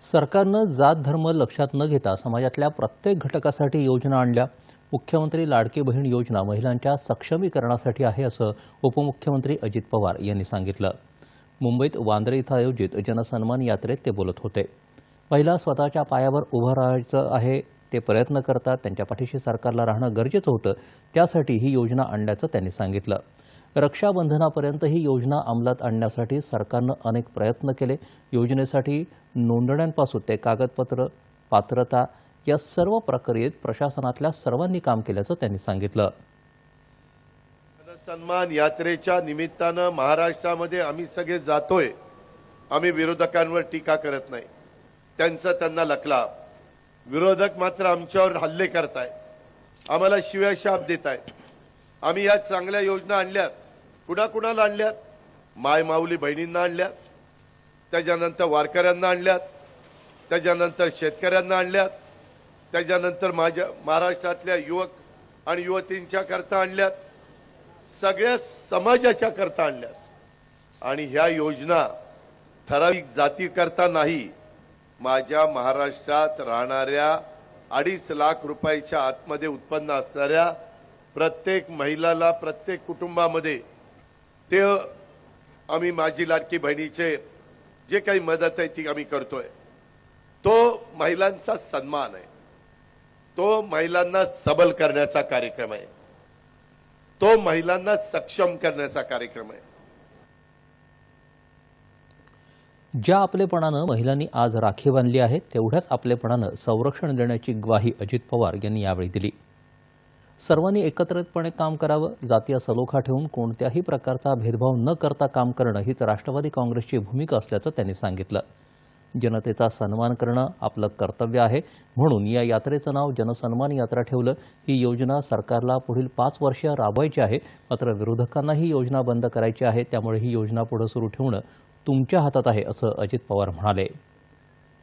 सरकारनं जात धर्म लक्षात न घेता समाजातल्या प्रत्येक घटकासाठी योजना आणल्या. मुख्यमंत्री लाडकी बहीण योजना महिलांच्या सक्षमीकरणासाठी आहे असं उपमुख्यमंत्री अजित पवार यांनी सांगितलं. मुंबईत वांद्रे इथं आयोजित जनसन्मान यात्रेत ते बोलत होते. महिला स्वतःच्या पायावर उभं राहायचं आहे ते प्रयत्न करतात त्यांच्या पाठीशी सरकारला राहणं गरजेचं होतं त्यासाठी ही योजना आणल्याचं त्यांनी सांगितलं. रक्षाबंधनापर्यंत ही योजना अंमलात आणण्यासाठी सरकारनं अनेक प्रयत्न केले. योजनेसाठी नोंदण्यांपासून ते कागदपत्र पात्रता या सर्व प्रक्रियेत प्रशासनातल्या सर्वांनी काम केल्याचं त्यांनी सांगितलं. सन्मान यात्रेच्या निमित्तानं महाराष्ट्रामध्ये आम्ही सगळे जातोय. आम्ही विरोधकांवर टीका करत नाही. त्यांचा त्यांना लकला विरोधक मात्र आमच्यावर हल्ले करतायत. आम्हाला शिव्या शाप देत आहेत आम्ही या चांगल्या योजना आणल्यात. कुणाकुणाला आणल्यात? माय माऊली बहिणींना आणल्यात. त्याच्यानंतर वारकऱ्यांना आणल्यात. त्याच्यानंतर शेतकऱ्यांना आणल्यात. त्याच्यानंतर माझ्या महाराष्ट्रातल्या युवक आणि युवतींच्या करता आणल्यात. सगळ्या समाजाच्या करता आणल्यात. आणि ह्या योजना ठराविक जाती करता नाही माझ्या महाराष्ट्रात राहणाऱ्या अडीच लाख रुपयाच्या आतमध्ये उत्पन्न असणाऱ्या प्रत्येक महिलाला प्रत्येक कुटुंबामध्ये ते आम्ही माझी लाडकी बहिणीचे जे काही मदत आहे ती आम्ही करतोय. तो महिलांचा सन्मान आहे. तो महिलांना सबल करण्याचा कार्यक्रम आहे. तो महिलांना सक्षम करण्याचा कार्यक्रम आहे. ज्या आपलेपणानं महिलांनी आज राखी बांधली आहे तेवढ्याच आपलेपणानं संरक्षण देण्याची ग्वाही अजित पवार यांनी यावेळी दिली. सर्वांनी एकत्रितपणे काम करावं जातीय सलोखा ठेवून कोणत्याही प्रकारचा भेदभाव न करता काम करणं हीच राष्ट्रवादी काँग्रेसची भूमिका असल्याचं त्यांनी सांगितलं. जनतेचा सन्मान करणं आपलं कर्तव्य आहे. म्हणून या यात्रेचं नाव जनसन्मान यात्रा ठेवलं. ही योजना सरकारला पुढील पाच वर्ष राबवायची आहे. मात्र विरोधकांना ही योजना बंद करायची आहे. त्यामुळे ही योजना पुढे सुरू ठेवणं तुमच्या हातात आहे असं अजित पवार म्हणाले.